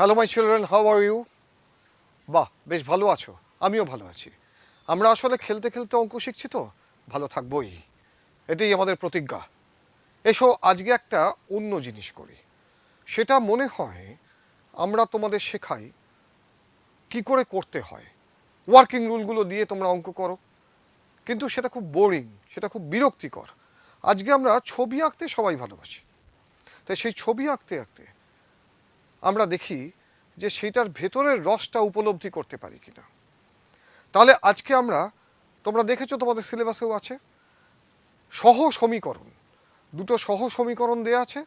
Hello my children how are you বাহ, বেশ ভালো আছো। আমিও ভালো আছি। আমরা আসলে খেলতে খেলতে অঙ্ক শিখছি তো। ভালো থাকবোই। এটাই আমাদের প্রতিজ্ঞা। এসো, আজকে একটা অন্য জিনিস করি। সেটা মনে হয় আমরা তোমাদের শেখাই কি করে করতে হয়। ওয়ার্কিং রুলগুলো দিয়ে তোমরা অঙ্ক করো। কিন্তু সেটা খুব বোরিং সেটা খুব বিরক্তিকর। আজকে আমরা ছবি আঁকতে সবাই ভালোবাসি। তাই সেই ছবি আঁকতে আঁকতে আমরা দেখি যে সেটার ভেতরের রসটা উপলব্ধি করতে পারি কিনা। তাহলে আজকে আমরা, তোমরা দেখেছ তোমাদের সিলেবাসেও আছে, সহ সমীকরণ। দুটো সহ সমীকরণ দেয়া আছে,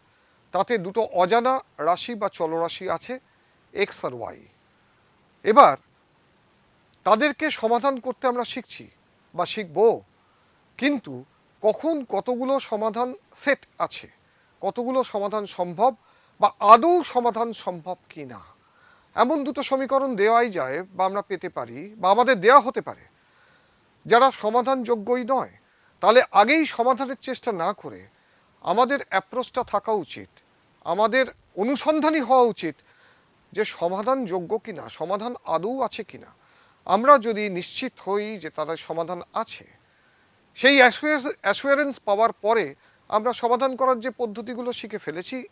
তাতে দুটো অজানা রাশি বা চলরাশি আছে, এক্স আর ওয়াই। এবার, তাদেরকে সমাধান করতে আমরা শিখছি বা শিখব, কিন্তু কখন কতগুলো সমাধান সেট আছে, কতগুলো সমাধান সম্ভব বা আদৌ সমাধান সম্ভব কি না এমন দুটো সমীকরণ দেওয়াই যায় বা আমরা পেতে পারি বা আমাদের দেওয়া হতে পারে। যারা সমাধানযোগ্যই নয়, তাহলে আগেই সমাধানের চেষ্টা না করে আমাদের অ্যাপ্রোচটা থাকা উচিত, আমাদের অনুসন্ধানই হওয়া উচিত যে সমাধান সমাধানযোগ্য কিনা, সমাধান আদৌ আছে কিনা। আমরা যদি নিশ্চিত হই যে তারা সমাধান আছে, সেই অ্যাসুয়ারেন্স পাওয়ার পরে আমরা সমাধান করার যে পদ্ধতিগুলো শিখে ফেলেছি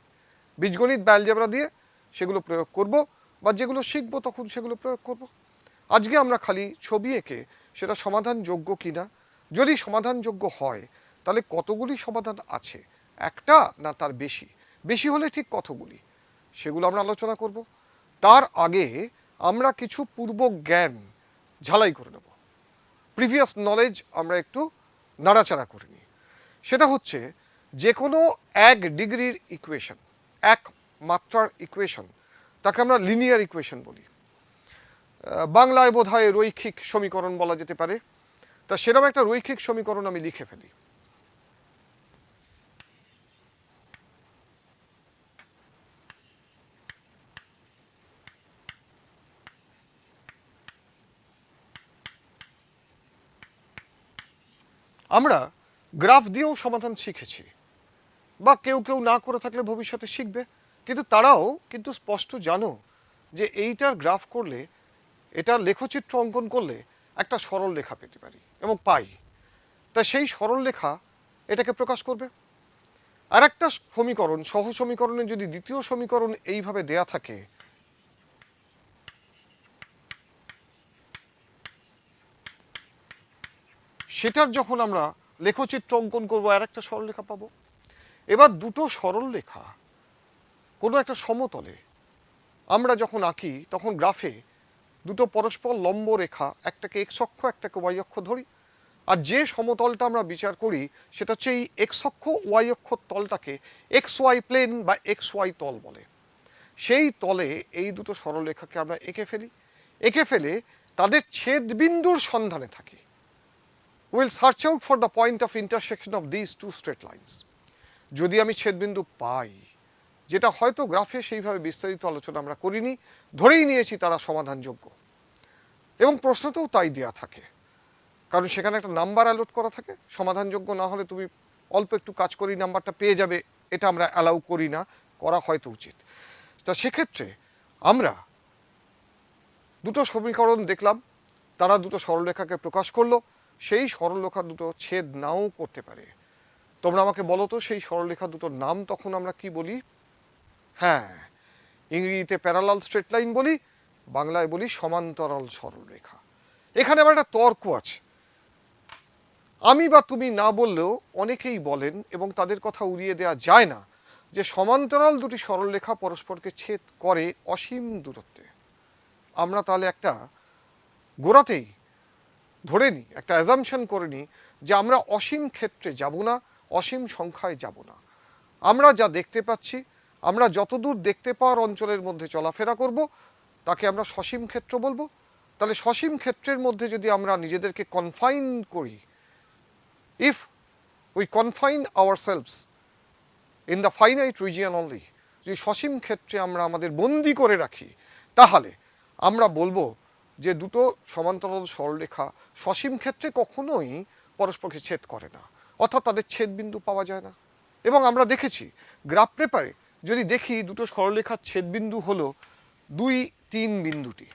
বীজগণিত ব্যালজেবরা দিয়ে সেগুলো প্রয়োগ করব বা যেগুলো শিখব তখন সেগুলো প্রয়োগ করব। আজকে আমরা খালি ছবি এঁকে সেটা সমাধানযোগ্য কি না যদি সমাধানযোগ্য হয়, তাহলে কতগুলি সমাধান আছে? একটা না তার বেশি? বেশি হলে ঠিক কতগুলি? সেগুলো আমরা আলোচনা করব। তার আগে আমরা কিছু পূর্ব জ্ঞান ঝালাই করে নেব। প্রিভিয়াস নলেজ আমরা একটু নাড়াচাড়া করে নিই। সেটা হচ্ছে যে কোনো এক ডিগ্রির ইকুয়েশন এক মাত্রার ইকুয়েশন তাকে আমরা লিনিয়ার ইকুয়েশন বলি। বাংলায় বোধ হয় রৈখিক সমীকরণ বলা যেতে পারে। তা সেরকম একটা রৈখিক সমীকরণ আমি লিখে ফেলি। আমরা গ্রাফ দিয়েও সমাধান শিখেছি। বা কেউ কেউ না করে থাকলে ভবিষ্যতে শিখবে। কিন্তু তারাও কিন্তু স্পষ্ট জানো যে এইটার গ্রাফ করলে, এটার লেখচিত্র অঙ্কন করলে একটা সরল লেখা পেতে পারি এবং পাই। তা সেই সরল লেখা এটাকে প্রকাশ করবে। আর একটা সমীকরণ, সহ সমীকরণে যদি দ্বিতীয় সমীকরণ এইভাবে দেয়া থাকে, সেটার যখন আমরা লেখচিত্র অঙ্কন করব আর একটা সরলরেখা পাবো। এবার দুটো সরলরেখা কোনো একটা সমতলে। আমরা যখন আঁকি, তখন গ্রাফে দুটো পরস্পর লম্ব রেখা, একটাকে এক্স একটাকে ওয়াই অক্ষ ধরি। আর যে সমতলটা আমরা বিচার করি, সেটা হচ্ছে এই এক্স ওয়াই অক্ষ তলটাকে এক্স ওয়াই প্লেন বা এক্স ওয়াই তল বলে। সেই তলে এই দুটো সরলরেখাকে আমরা এঁকে ফেলি। এঁকে ফেলে তাদের ছেদবিন্দুর সন্ধানে থাকি। Will search out for the point of intersection of this two straight lines যদি আমি ছেদবিন্দু পাই, যেটা হয়তো গ্রাফে সেইভাবে বিস্তারিত আলোচনা আমরা করিনি, ধরেই নিয়েছি তারা সমাধানযোগ্য। এবং প্রশ্নতেও তাই দেওয়া থাকে। কারণ সেখানে একটা নাম্বার অ্যালোট করা থাকে, সমাধানযোগ্য না হলে তুমি অল্প একটু কাজ করি নাম্বারটা পেয়ে যাবে, এটা আমরা অ্যালাউ করি না, করা হয়তো উচিত। তা সেক্ষেত্রে আমরা দুটো সমীকরণ দেখলাম, তারা দুটো সরলরেখাকে প্রকাশ করল, সেই সরলরেখা দুটো ছেদ নাও করতে পারে। তোমরা আমাকে বলো তো, সেই সরলরেখা দুটোর নাম তখন আমরা কি বলি? হ্যাঁ ইংরেজিতে প্যারালাল স্ট্রেট লাইন বলি, বাংলায় বলি সমান্তরাল সরলরেখা। এখানে আবার একটা তর্ক আছে। আমি বা তুমি না বললেও অনেকেই বলেন এবং তাদের কথা উড়িয়ে দেওয়া যায় না যে সমান্তরাল দুটি সরলরেখা পরস্পরকে ছেদ করে অসীম দূরত্বে। আমরা তাহলে একটা গোড়াতেই ধরে নিই, একটা অ্যাজামশন করে নিই যে আমরা অসীম ক্ষেত্রে যাব না অসীম সংখ্যায় যাব না। আমরা যা দেখতে পাচ্ছি, আমরা যতদূর দেখতে পাওয়ার অঞ্চলের মধ্যে চলাফেরা করব, তাকে আমরা সসীম ক্ষেত্র বলব। তাহলে সসীম ক্ষেত্রের মধ্যে যদি আমরা নিজেদেরকে কনফাইন করি if we confine ourselves in the finite region only যদি সসীম ক্ষেত্রে আমরা আমাদের বন্দি করে রাখি, তাহলে আমরা বলব যে দুটো সমান্তরাল সরলরেখা সসীম ক্ষেত্রে কখনোই পরস্পরকে ছেদ করে না। অর্থাৎ তাদের ছেদবিন্দু পাওয়া যায় না। এবং আমরা দেখেছি গ্রাফ পেপারে যদি দেখি দুটো সরলরেখার ছেদবিন্দু হলো দুই তিন বিন্দুটি।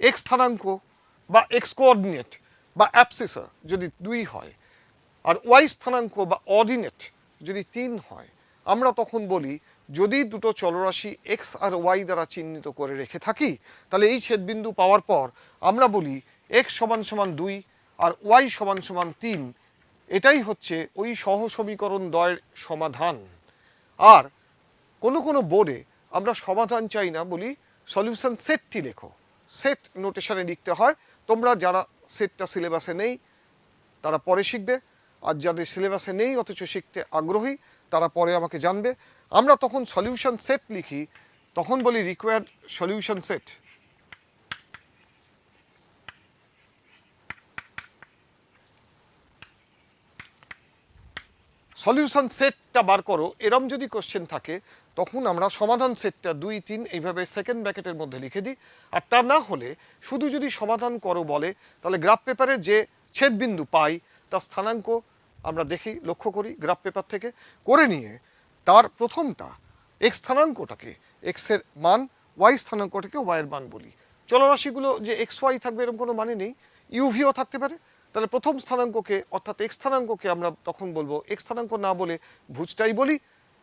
এক্স স্থানাঙ্ক বা এক্স কোঅর্ডিনেট বা অ্যাপসিসা যদি দুই হয়, আর ওয়াই স্থানাঙ্ক বা অর্ডিনেট যদি তিন হয়, আমরা তখন বলি, যদি দুটো চলরাশি এক্স আর ওয়াই দ্বারা চিহ্নিত করে রেখে থাকি, তাহলে এই ছেদবিন্দু পাওয়ার পর আমরা বলি এক্স সমান সমান দুই আর ওয়াই সমান সমান তিন এটাই হচ্ছে ওই সহ সমীকরণ দ্বয়ের সমাধান। আর কোনো কোনো বোর্ডে আমরা সমাধান চাই না বলি সলিউশন সেটটি লেখো। সেট নোটেশনে লিখতে হয়, তোমরা যারা সেটটা সিলেবাসে নেই, তারা পরে শিখবে। আর যাদের সিলেবাসে নেই, অথচ শিখতে আগ্রহী, তারা পরে আমাকে জানবে। আমরা তখন সলিউশন সেট লিখি, তখন বলি রিকোয়ার্ড সলিউশন সেট সলিউশন সেটটা বার করো, এরম যদি কোশ্চেন থাকে, তখন আমরা সমাধান সেটটা দুই, তিন, এইভাবে সেকেন্ড ব্র্যাকেটের মধ্যে লিখে দিই। আর তা না হলে, শুধু যদি সমাধান করো বলে, তাহলে গ্রাফ পেপারে যে ছেদবিন্দু পাই, তার স্থানাঙ্ক আমরা দেখি, লক্ষ্য করি গ্রাফ পেপার থেকে। করে নিয়ে, তার প্রথমটা এক্স স্থানাঙ্কটাকে এক্সের মান ওয়াই স্থানাঙ্কটাকে ওয়াইয়ের মান বলি। চলরাশিগুলো যে এক্স ওয়াই থাকবে এরকম কোনো মানে নেই। ইউভিও থাকতে পারে তাহলে প্রথম স্থানাঙ্ককে, অর্থাৎ এক্স স্থানাঙ্ককে আমরা তখন বলব। এক্স স্থানাঙ্ক না বলে ভুজটাই বলি,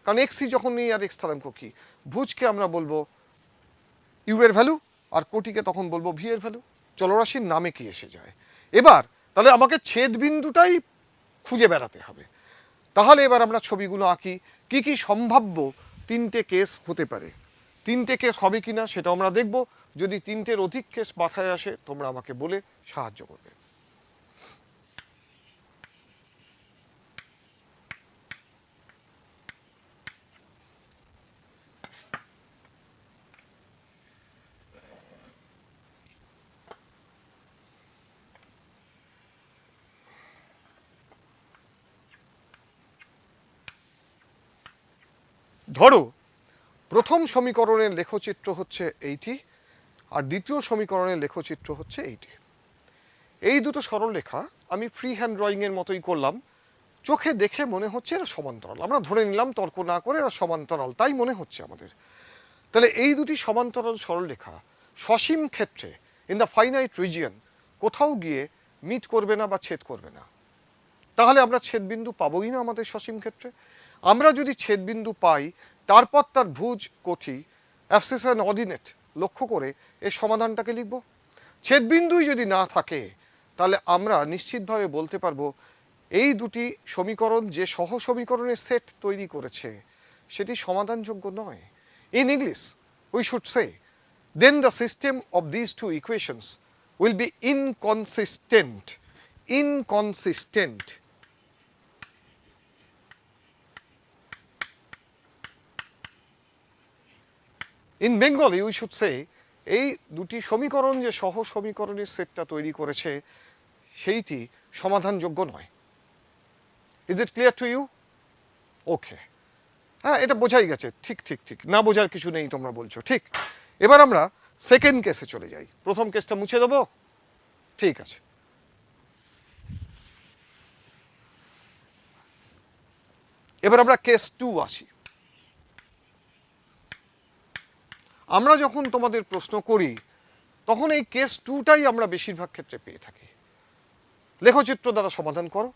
কারণ এক্সই যখন নেই আর এক্স স্থানাঙ্ক কি? ভুজকে আমরা বলব ইউ এর ভ্যালু আর কোটিকে তখন বলব ভি এর ভ্যালু চলরাশির নামে কি এসে যায়? এবার, তাহলে আমাকে ছেদ বিন্দুটাই খুঁজে বেড়াতে হবে। তাহলে এবার আমরা ছবিগুলো আঁকি। কি কি সম্ভাব্য তিনটে কেস হতে পারে? তিনটে কেস হবে কিনা সেটা আমরা দেখব। যদি তিনটের অধিক কেস মাথায় আসে, তোমরা আমাকে বলে সাহায্য করবে। ধরো, প্রথম সমীকরণের লেখচিত্র হচ্ছে এইটি আর দ্বিতীয় সমীকরণের লেখচিত্র হচ্ছে এইটি। এই দুটো সরলরেখা আমি ফ্রি হ্যান্ড ড্রয়িংয়ের মতোই করলাম। চোখে দেখে মনে হচ্ছে এরা সমান্তরাল। আমরা ধরে নিলাম তর্ক না করে এরা সমান্তরাল, তাই মনে হচ্ছে আমাদের। তাহলে এই দুটি সমান্তরাল সরলরেখা সসীম ক্ষেত্রে ইন দ্য ফাইনাইট রিজিয়ন কোথাও গিয়ে মিট করবে না বা ছেদ করবে না। তাহলে আমরা ছেদবিন্দু পাবোই না আমাদের সসীম ক্ষেত্রে। আমরা যদি ছেদবিন্দু পাই, তারপর তার ভুজ কঠি অ্যাপসিস অ্যান্ড অর্ডিনেট লক্ষ্য করে এর সমাধানটাকে লিখব ছেদবিন্দুই যদি না থাকে, তাহলে আমরা নিশ্চিতভাবে বলতে পারব, এই দুটি সমীকরণ যে সহ সমীকরণের সেট তৈরি করেছে, সেটি সমাধানযোগ্য নয় in English we should say then the system of these two equations will be inconsistent. Inconsistent. In Bengali we should say এই দুটি সমীকরণ যে সহ সমীকরণের সেটটা তৈরি করেছে, সেইটি সমাধানযোগ্য নয়। Is it clear to you okay হ্যাঁ এটা বোঝাই গেছে। ঠিক ঠিক ঠিক। না বোঝার কিছু নেই, তোমরা বলছো। ঠিক। এবার আমরা সেকেন্ড কেসে চলে যাই। প্রথম কেসটা মুছে দেবো? ঠিক আছে। এবার আমরা কেস টু আসি। আমরা যখন তোমাদের প্রশ্ন করি, তখন এই কেস টুটাই আমরা বেশিরভাগ ক্ষেত্রে পেয়ে থাকি। লেখচিত্র দ্বারা সমাধান করো।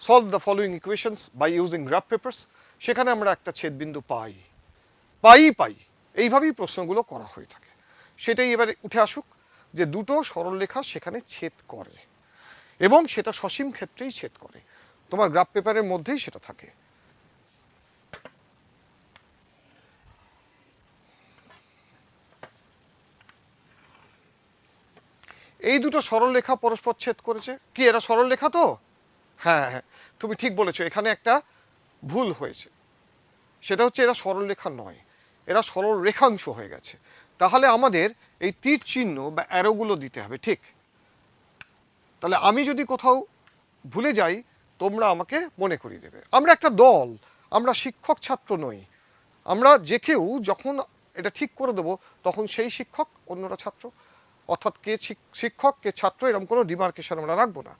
Solve the following equations by using graph papers সেখানে আমরা একটা ছেদবিন্দু পাই। পাই পাই। এইভাবেই প্রশ্নগুলো করা হয়ে থাকে। সেটাই এবারে উঠে আসুক যে দুটো সরলরেখা সেখানে ছেদ করে এবং সেটা সসীম ক্ষেত্রেই ছেদ করে। তোমার গ্রাফ পেপারের মধ্যেই সেটা থাকে। এই দুটো সরলরেখা পরস্পর ছেদ করেছে। কি, এরা সরলরেখা তো? হ্যাঁ হ্যাঁ তুমি ঠিক বলেছ, এখানে একটা ভুল হয়েছে। সেটা হচ্ছে এরা সরলরেখা নয়, এরা সরল রেখাংশ হয়ে গেছে। তাহলে আমাদের এই তীর চিহ্ন বা অ্যারোগুলো দিতে হবে, ঠিক? তাহলে আমি যদি কোথাও ভুলে যাই, তোমরা আমাকে মনে করিয়ে দেবে। আমরা একটা দল, আমরা শিক্ষক ছাত্র নই। আমরা যে কেউ, যখন এটা ঠিক করে দেবো, তখন সেই শিক্ষক, অন্যরা ছাত্র। অর্থাৎ কে শিক্ষক, কে ছাত্র, এরকম কোনো ডিমার্কেশন আমরা রাখব না।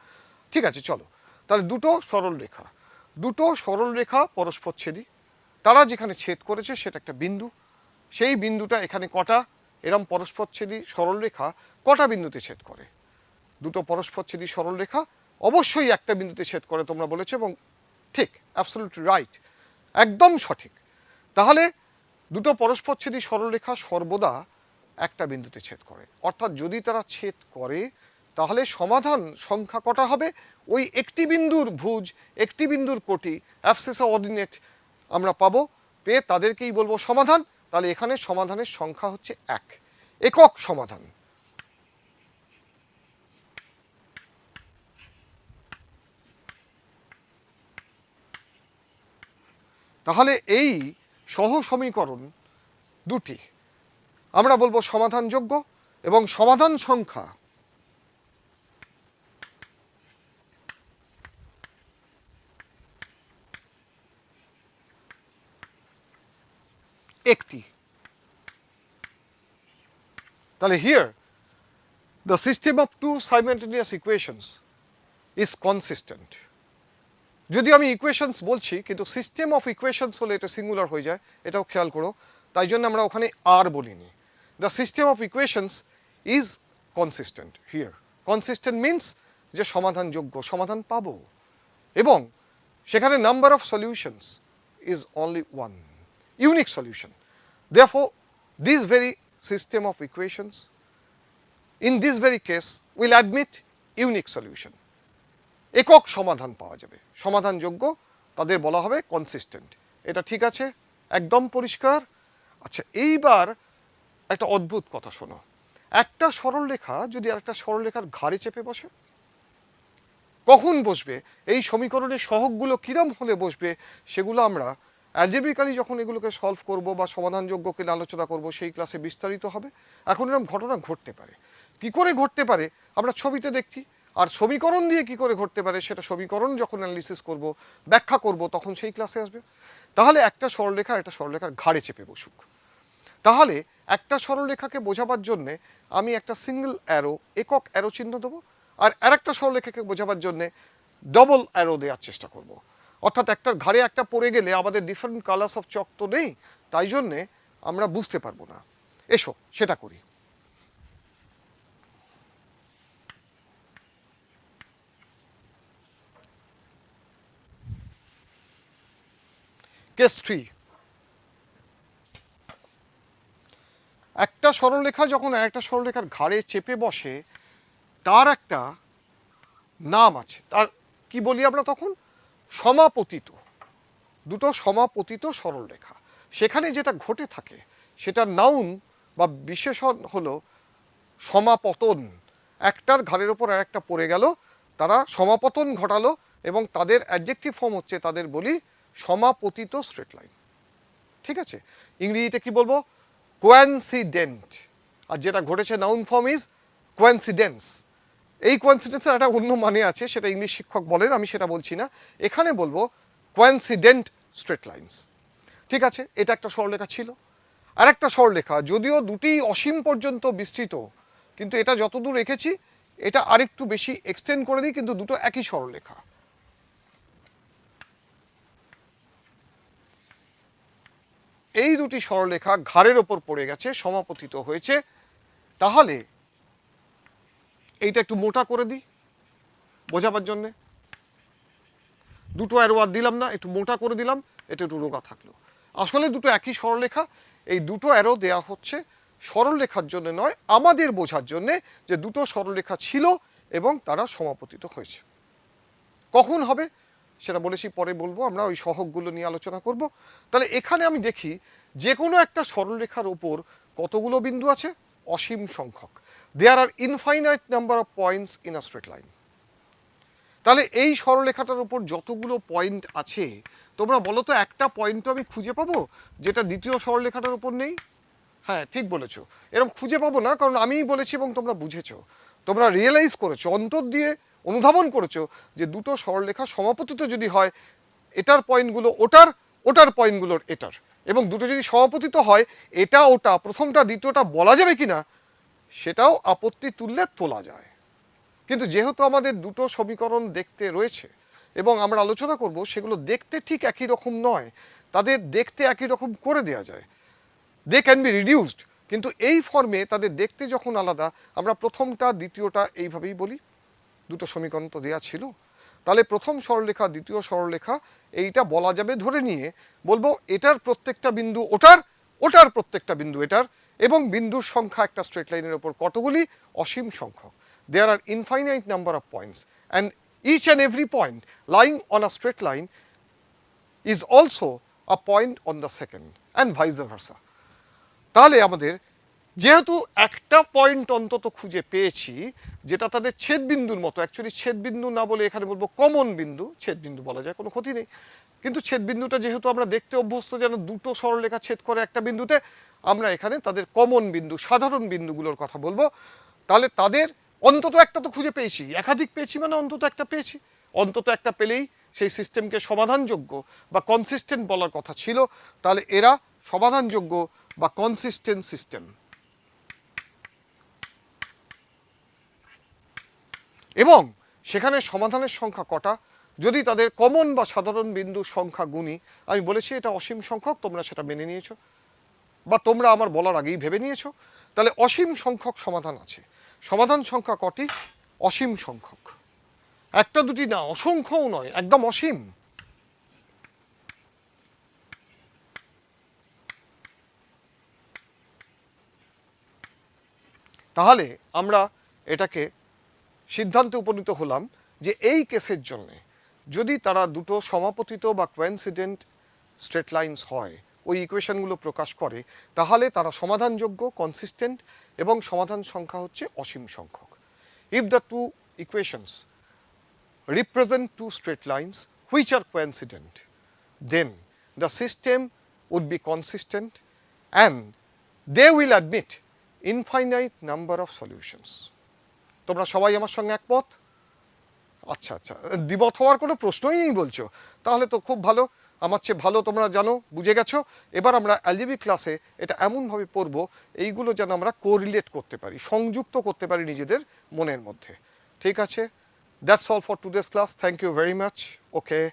ঠিক আছে, চলো। তাহলে দুটো সরল রেখা। দুটো সরল রেখা পরস্পর ছেদি তারা যেখানে ছেদ করেছে সেটা একটা বিন্দু। সেই বিন্দুটা এখানে কটা? এরম পরস্পরচ্ছেদী সরলরেখা কটা বিন্দুতে ছেদ করে? দুটো পরস্পর পরস্পরচ্ছেদী সরলরেখা অবশ্যই একটা বিন্দুতে ছেদ করে তোমরা বলেছ এবং ঠিক অ্যাবসলিউট রাইট একদম সঠিক। তাহলে দুটো পরস্পর পরস্পরচ্ছেদী সরলরেখা সর্বদা একটা বিন্দুতে ছেদ করে। অর্থাৎ যদি তারা ছেদ করে, তাহলে সমাধান সংখ্যা কটা হবে? ওই একটি বিন্দুর ভুজ, একটি বিন্দুর কোটি অ্যাবসেসা অর্ডিনেট আমরা পাবো। পেয়ে তাদেরকেই বলব সমাধান। তাহলে এখানে সমাধানের সংখ্যা হচ্ছে এক। একক সমাধান। তাহলে এই সহ সমীকরণ দুটি। আমরা বলব সমাধানযোগ্য এবং সমাধান সংখ্যা। একটি। তাহলে here the system of two simultaneous equations is consistent যদি আমি ইকুয়েশনস বলছি, কিন্তু সিস্টেম অফ ইকুয়েশনস হলে এটা সিঙ্গুলার হয়ে যায়, এটাও খেয়াল করো। তাই জন্য আমরা ওখানে আর বলিনি। The system of equations is consistent here consistent means যে সমাধানযোগ্য, সমাধান পাবো। এবং সেখানে number of solutions is only one unique solution therefore, this very system of equations, in this very case, will admit unique solution. একক সমাধান পাওয়া যাবে। সমাধানযোগ্য তাদের বলা হবে কনসিস্টেন্ট এটা ঠিক আছে? একদম পরিষ্কার? আচ্ছা এইবার একটা অদ্ভুত কথা শোনো। একটা সরলরেখা যদি আরেকটা সরলরেখার ঘাড়ে চেপে বসে, কখন বসবে? এই সমীকরণের সহগগুলো কিরম হলে বসবে? সেগুলো আমরা অ্যালজেব্রিক্যালি যখন এগুলোকে সলভ করব বা সমাধানযোগ্যকে নিয়ে আলোচনা করব, সেই ক্লাসে বিস্তারিত হবে। এখন এরকম ঘটনা ঘটতে পারে। কি করে ঘটতে পারে? আমরা ছবিতে দেখছি। আর সমীকরণ দিয়ে কি করে ঘটতে পারে? সেটা সমীকরণ যখন অ্যানালিসিস করব, ব্যাখ্যা করব, তখন সেই ক্লাসে আসবে। তাহলে একটা সরলরেখা একটা সরলরেখার ঘাড়ে চেপে বসুক। তাহলে একটা সরলরেখাকে বোঝাবার জন্যে আমি একটা সিঙ্গেল অ্যারো একক অ্যারো চিহ্ন দেবো, আর আর একটা সরলরেখাকে বোঝাবার জন্যে ডবল অ্যারো দেওয়ার চেষ্টা করব। অর্থাৎ একটার ঘাড়ে একটা পড়ে গেলে আমাদের ডিফারেন্ট কালার্স অফ চক তো নেই, তাই জন্যে আমরা বুঝতে পারব না। এসো, সেটা করি। কেস থ্রি একটা সরলরেখা যখন একটা সরলরেখার ঘাড়ে চেপে বসে, তার একটা নাম আছে। তার কি বলি আমরা তখন? সমাপতিত। দুটো সমাপতিত সরলরেখা সেখানে যেটা ঘটে থাকে, সেটা নাউন বা বিশেষণ হলো সমাপতন। একটার ঘাড়ের ওপর আর একটা পড়ে গেল, তারা সমাপতন ঘটালো এবং তাদের অ্যাডজেক্টিভ ফর্ম হচ্ছে তাদের বলি সমাপতিত স্ট্রেট লাইন ঠিক আছে? ইংরেজিতে কি বলব? কোয়ান্সিডেন্ট। আর যেটা ঘটেছে নাউন ফর্ম ইজ কোয়ান্সিডেন্স এই কোয়ান্সিডেন্সের একটা অন্য মানে আছে, সেটা ইংলিশ শিক্ষক বলেন, আমি সেটা বলছি না। এখানে বলব কোয়ান্সিডেন্ট স্ট্রেট লাইন্স ঠিক আছে? এটা একটা সরলরেখা ছিল। আর একটা সরলরেখা যদিও দুটি অসীম পর্যন্ত বিস্তৃত, কিন্তু এটা যতদূর রেখেছি, এটা আরেকটু বেশি এক্সটেন্ড করে দিই, কিন্তু দুটো একই সরলরেখা এই দুটি সরলরেখা ঘাড়ের ওপর পড়ে গেছে, সমাপতিত হয়েছে। তাহলে এইটা একটু মোটা করে দিই, বোঝাবার জন্যে। দুটো অ্যারো আর দিলাম না, একটু মোটা করে দিলাম, এটা একটু রোগা থাকল। আসলে দুটো একই সরলরেখা এই দুটো অ্যারো দেয়া হচ্ছে সরলরেখার জন্য নয়, আমাদের বোঝার জন্যে যে দুটো সরলরেখা ছিল এবং তারা সমাপতিত হয়েছে। কখন হবে? সেটা বলেছি, পরে বলব, আমরা ওই সহগগুলো নিয়ে আলোচনা করব। তাহলে এখানে আমি দেখি যে কোনো একটা সরলরেখার ওপর কতগুলো বিন্দু আছে? অসীম সংখ্যক। There are infinite number of points in a straight line তাহলে এই সরলরেখাটার উপর যতগুলো পয়েন্ট আছে, তোমরা বলো তো একটা পয়েন্টও আমি খুঁজে পাবো, যেটা দ্বিতীয় সরলরেখাটার উপর নেই? হ্যাঁ ঠিক বলেছ। এরকম খুঁজে পাবো না, কারণ আমিই বলেছি এবং তোমরা বুঝেছ। তোমরা রিয়েলাইজ করেছ, অন্তর দিয়ে অনুধাবন করেছ যে দুটো সরলরেখা সমাপতিত যদি হয়, এটার পয়েন্টগুলো ওটার ওটার পয়েন্টগুলোর এটার। এবং দুটো যদি সমাপতিত হয়, এটা, ওটা, প্রথমটা, দ্বিতীয়টা বলা যাবে কি না সেটাও আপত্তি তুললে তোলা যায়। কিন্তু যেহেতু আমাদের দুটো সমীকরণ দেখতে রয়েছে, এবং আমরা আলোচনা করব, সেগুলো দেখতে ঠিক একই রকম নয়, তাদের দেখতে একই রকম করে দেয়া যায়। দে ক্যান বি রিডিউসড কিন্তু এই ফর্মে তাদের দেখতে যখন আলাদা, আমরা প্রথমটা, দ্বিতীয়টা এইভাবেই বলি। দুটো সমীকরণ তো দেওয়া ছিল। তাহলে প্রথম সরলরেখা, দ্বিতীয় সরলরেখা এইটা বলা যাবে ধরে নিয়ে, বলব এটার প্রত্যেকটা বিন্দু ওটার ওটার প্রত্যেকটা বিন্দু এটার এবং বিন্দুর সংখ্যা একটা স্ট্রেট লাইনের ওপর কতগুলি? অসীম সংখ্যক। There are infinite number of points and each and every point lying on a straight line is also a point on the second and vice versa তাহলে আমাদের যেহেতু একটা পয়েন্ট অন্তত খুঁজে পেয়েছি, যেটা তাদের ছেদ বিন্দুর মতো অ্যাকচুয়ালি ছেদ বিন্দু না বলে এখানে বলব কমন বিন্দু ছেদ বিন্দু বলা যায়, কোনো ক্ষতি নেই। কিন্তু ছেদ বিন্দুটা যেহেতু আমরা দেখতে অভ্যস্ত, যেন দুটো সরলরেখা ছেদ করে একটা বিন্দুতে, আমরা এখানে তাদের কমন বিন্দু, সাধারণ বিন্দুগুলোর কথা বলব। তাহলে তাদের অন্তত একটা তো খুঁজে পেয়েছি, একাধিক পেয়েছি মানে অন্তত একটা পেয়েছি। অন্তত একটা পেলেই সেই সিস্টেমকে সমাধানযোগ্য বা কনসিস্টেন্ট বলার কথা ছিল, তাহলে এরা সমাধানযোগ্য বা কনসিস্টেন্ট সিস্টেম এবং সেখানে সমাধানের সংখ্যা কটা? যদি তাদের কমন বা সাধারণ বিন্দু সংখ্যা গুণী, আমি বলেছি এটা অসীম সংখ্যক, তোমরা সেটা মেনে নিয়েছো। বা তোমরা আমার বলার আগেই ভেবে নিয়েছো। তাহলে অসীম সংখ্যক সমাধান আছে। সমাধান সংখ্যা কটি? অসীম সংখ্যক। একটা দুটি না, অসংখ্যও নয়, একদম অসীম। তাহলে আমরা এটাকে সিদ্ধান্তে উপনীত হলাম যে এই কেসের জন্য যদি তারা দুটো সমাপতিত বা কোয়েন্সিডেন্ট স্ট্রেট লাইন্স হয় ওই ইকুয়েশনগুলো প্রকাশ করে তাহলে তারা সমাধানযোগ্য কনসিস্টেন্ট এবং সমাধান সংখ্যা হচ্ছে অসীম সংখ্যক if the two equations represent two straight lines which are coincident, then the system would be consistent and they will admit infinite number of solutions. তোমরা সবাই আমার সঙ্গে একমত? আচ্ছা আচ্ছা। দ্বিমত হওয়ার কোনো প্রশ্নই নেই বলছো। তাহলে তো খুব ভালো। আমার চেয়ে ভালো তোমরা জানো, বুঝে গেছো? এবার আমরা এলজিবি ক্লাসে এটা এমনভাবে পড়ব, এইগুলো যেন আমরা কোরিলেট করতে পারি, সংযুক্ত করতে পারি নিজেদের মনের মধ্যে। ঠিক আছে? That's all for today's class thank you very much Okay.